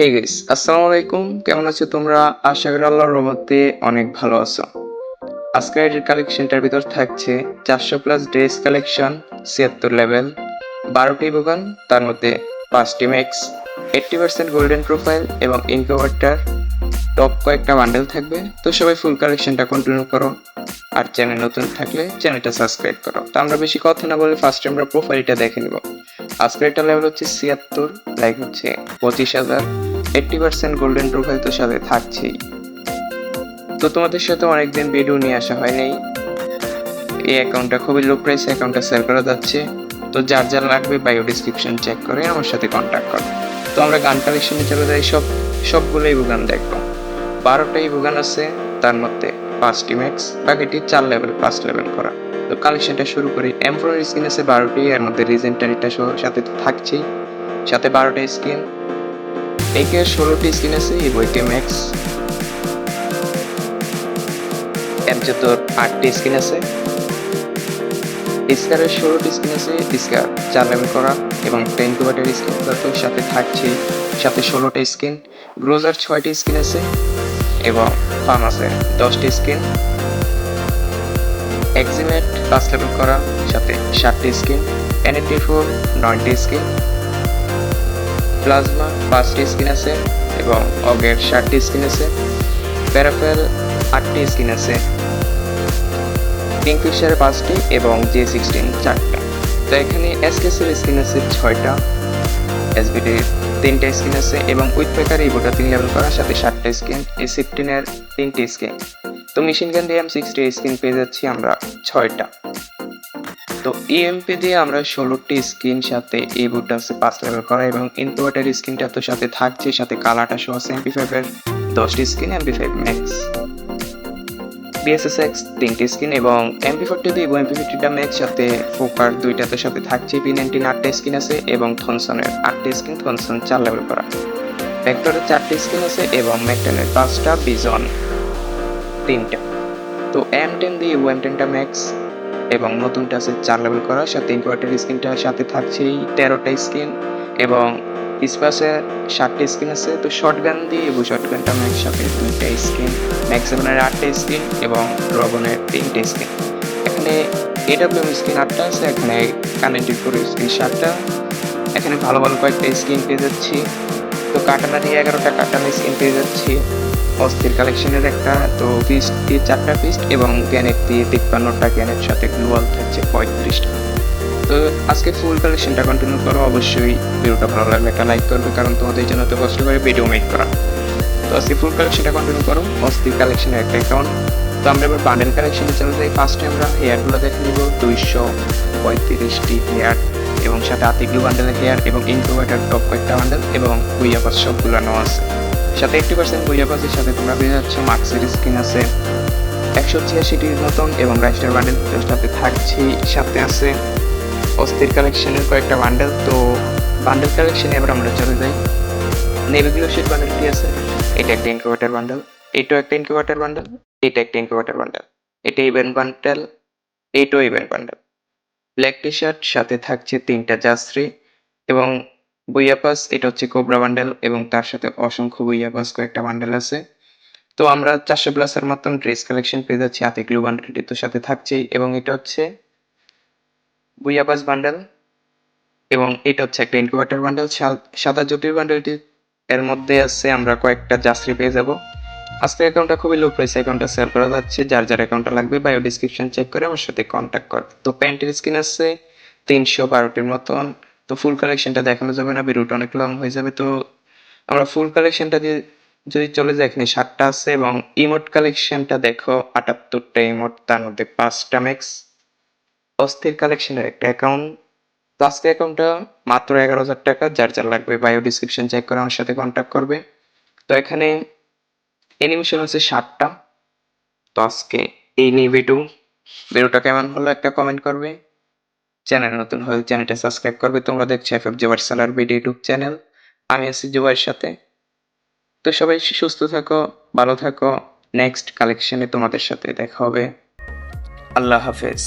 Hey guys আসসালামু আলাইকুম। কেমন আছো তোমরা? আশা করি আল্লাহর রহমতে অনেক ভালো আছো। আজকের কালেকশনটার ভিতর থাকছে চারশো প্লাস ড্রেস কালেকশন ছিয়াত্তর লেভেল বারোটি বোগান তার মধ্যে পাঁচটি max eighty percent golden profile এবং ইনকোভারটার টপ কয়েকটা বান্ডেল থাকবে। তো সবাই ফুল কালেকশনটা কন্টিনিউ করো। আর চ্যানেল নতুন থাকলে চ্যানেলটা সাবস্ক্রাইব করো। তো আমরা বেশি কথা না বলে ফার্স্ট আমরা প্রোফাইলটা দেখে নিব। আজকের এটা লেভেল হচ্ছে ছিয়াত্তর লাইক হচ্ছে পঁচিশ হাজার। এইটটি পার্সেন্ট গোল্ডেন প্রোফাইল তো সাথে থাকছেই। তো তোমাদের সাথে অনেকদিন ভিডিও নিয়ে আসা হয়নি এই অ্যাকাউন্টটা খুবই লো প্রাইস অ্যাকাউন্টটা সেল করা যাচ্ছে। তো যার যার লাগবে বায়ো ডিসক্রিপশন চেক করে আমার সাথে কন্ট্যাক্ট করো। তো আমরা গান কালেকশনে চলে যাই, সব সবগুলো সবগুলোই বুগান দেখব। বারোটাই বুগান আছে। তার মধ্যে পাঁচটি ম্যাক্স বাকিটি চার লেভেল পাঁচ লেভেল করা। তো কালেকশনটা শুরু করি। এমফোর স্কিন আছে বারোটি, এর মধ্যে রিজেন্টারিটা সহ সাথে তো থাকছেই। সাথে বারোটা স্কিন একে ষোলোটি স্কিন আছে, এই বইটি ম্যাক্স এর তোর আটটি স্কিন আছে। স্কারের ষোলোটি স্কিন আছে স্কার চার লেভেল করা এবং টেন কুবাটের স্কিন তো সাথে থাকছে সাথে ষোলোটা স্কিন গ্রোজার ছয়টি স্কিন আছে। এবং ফার্ম আছে। দশটি স্কিন। এক্সিমেট পাঁচ লেভেল করা, সাথে ষাটটি স্কিন। এনএটি ফোর নয়টি স্কিন। প্লাজমা, পাঁচটি স্কিন আছে এবং অগের ষাটটি স্কিন আছে। প্যারাফেল, আটটি স্কিন আছে। কিংফিশার পাঁচটি এবং জে সিক্সটিন চারটা। তো এখানে এসকেসের স্কিন আছে ছয়টা। এসবিডির তিনটা স্কিন আছে এবং উইথ পেকার এই বোটা তিন লেভেল করার সাথে সাতটা স্কিন এই সিফটিনের তিনটি স্কিন তো মেশিন গান দিয়ে এম সিক্সটি স্কিন পেয়ে যাচ্ছি আমরা ছয়টা। তো ইএমপি দিয়ে আমরা ষোলোটি স্কিন সাথে এই বুটটা আছে পাঁচ লেভেল করা এবং ইনভার্টার স্কিনটা তো সাথে থাকছে, সাথে কালারটা সহ আছে এমপি ফাইভের দশটি skin MP five max BSSX তিনটি স্কিন এবং এমপি ফোরটি দিয়ে এমপি ফিফটিটা ম্যাক্স সাথে ফোকার দুইটাতে সাথে থাকছে পি নাইনটিন আটটা স্কিন আছে এবং থনসনের আটটি স্কিন থনসন চার লেভেল করা। ভেক্টরের চারটি স্কিন আছে এবং ম্যাকটেনের পাঁচটা বিজন তিনটা। তো এম টেন দিয়ে এম টেনটা ম্যাক্স এবং নতুনটা আছে চার লেভেল করা। সাথে ইনকোয়ার্টার স্কিনটার সাথে থাকছেই তেরোটা স্কিন এবং স্পাসে ষাটটি স্ক্রিন আছে, তো শর্ট গান দিয়ে এবং শর্ট গানটা ম্যাক্স সাথে দুইটা স্ক্রিন ম্যাক্স সেভেনের আটটা স্ক্রিন এবং রবনের তিনটে স্ক্রিন এখানে এডাব্লিউএম স্ক্রিন আটটা আছে, এখানে কানেক্টিভ করে স্কিন সাতটা। এখানে ভালো ভালো কয়েকটা স্ক্রিন পেয়ে যাচ্ছি। তো কাটানা দিয়ে এগারোটা কাটানা স্ক্রিন পেয়ে যাচ্ছি। অস্থির কালেকশনের একটা, তো পিস্ট দিয়ে চারটা পিস্ট এবং গ্যানেট দিয়ে তিপ্পান্নটা গ্যানের সাথে গ্লোয়াল থাকছে পঁয়ত্রিশটা। তো আজকে ফুল কালেকশনটা কন্টিনিউ করো, অবশ্যই ভিডিওটা ভালো লাগলে একটা লাইক করবে, কারণ তোমাদের জন্য তো কষ্ট করে ভিডিও মেক করা। তো আজকে ফুল কালেকশনটা কন্টিনিউ করো অস্থির কালেকশনের একটা অ্যাকাউন্ট তো আমরা এবার বান্ডেল কালেকশনে চলে যাই। ফার্স্টে আমরা হেয়ারগুলো দেখে নিব, দুইশো পঁয়ত্রিশটি হেয়ার এবং সাথে আতিগ্লু বান্ডেলের হেয়ার এবং ইনকোভেটার টপ কয়েকটা বান্ডেল এবং বুইয়াপাস সবগুলো নেওয়া আছে। সাথে এইটটি পার্সেন্ট বুইয়াপাসের সাথে তোমরা পেয়ে যাচ্ছ মার্কসের স্কিন আছে, একশো ছিয়াশিটির মতন, এবং রাইস্টার বান্ডেল সাথে থাকছি সাথে আছে অস্থির কালেকশনের কয়েকটা বান্ডেল তো বান্ডেল কালেকশনে এবার আমরা চলে যাই। নেভিগুলো শেড বান্ডেলটি আছে? এটা একটা ইনকিউবেটার বান্ডেল এটাও একটা ইনকিউবেটার বান্ডেল এটা একটা ইনকিউবেটার বান্ডেল এটা ইভেন্ট বান্ডেল এইটাও event bundle black T shirt সাথে থাকছে তিনটা জাস্ত্রী এবং বুইয়াপাস এটা হচ্ছে কোবরা বান্ডেল এবং তার সাথে অসংখ্য বুইয়াপাস কয়েকটা বান্ডেল আছে। তো আমরা চারশো প্লাসের মতন ড্রেস কালেকশন পেয়ে যাচ্ছি, হাতে গ্লু বান্ডেলটি তো সাথে থাকছেই এবং এটা হচ্ছে বুইয়াপাস বান্ডেল এবং এটা হচ্ছে একটা ইনকিউবেটার বান্ডেল। সাদা জ্যোতির বান্ডেলটি, এর মধ্যে আছে আমরা কয়েকটা যাত্রী পেয়ে যাব। আজকের অ্যাকাউন্টটা খুবই লো প্রাইস অ্যাকাউন্টটা সেল করা যাচ্ছে। যার যার অ্যাকাউন্টটা লাগবে বায়ো ডিসক্রিপশন চেক করে আমার সাথে কন্ট্যাক্ট কর। তো প্যান্টের স্কিন আছে, তিনশো বারোটির মতন। তো ফুল কালেকশনটা দেখানো যাবে না বিরুট অনেক লং হয়ে যাবে। তো আমরা ফুল কালেকশনটা দিয়ে যদি চলে যাই, এখানে সাতটা আছে এবং ইমোট কালেকশনটা দেখো, আটাত্তরটা ইমোট তার মধ্যে পাঁচটা ম্যাক্স অস্থির কালেকশনের একটা অ্যাকাউন্ট আজকে অ্যাকাউন্টটা মাত্র এগারো হাজার টাকা, যার যার লাগবে বায়ো ডিসক্রিপশন চেক করে আমার সাথে কন্ট্যাক্ট করবে। তো এখানে অ্যানিমেশন আছে সাতটা। তো আজকে এই নিয়ে ভিডিও ভিডিওটা কেমন হলো একটা কমেন্ট করবে। চ্যানেল নতুন হলে চ্যানেলটা সাবস্ক্রাইব করবে। তোমরা দেখছ এফ এফ জোয়ার সালার ভিডিও ইউটিউব চ্যানেল আমি আছি জোয়ার সাথে। তো সবাই সুস্থ থাকো, ভালো থাকো। নেক্সট কালেকশনে তোমাদের সাথে দেখা হবে। আল্লাহ হাফেজ।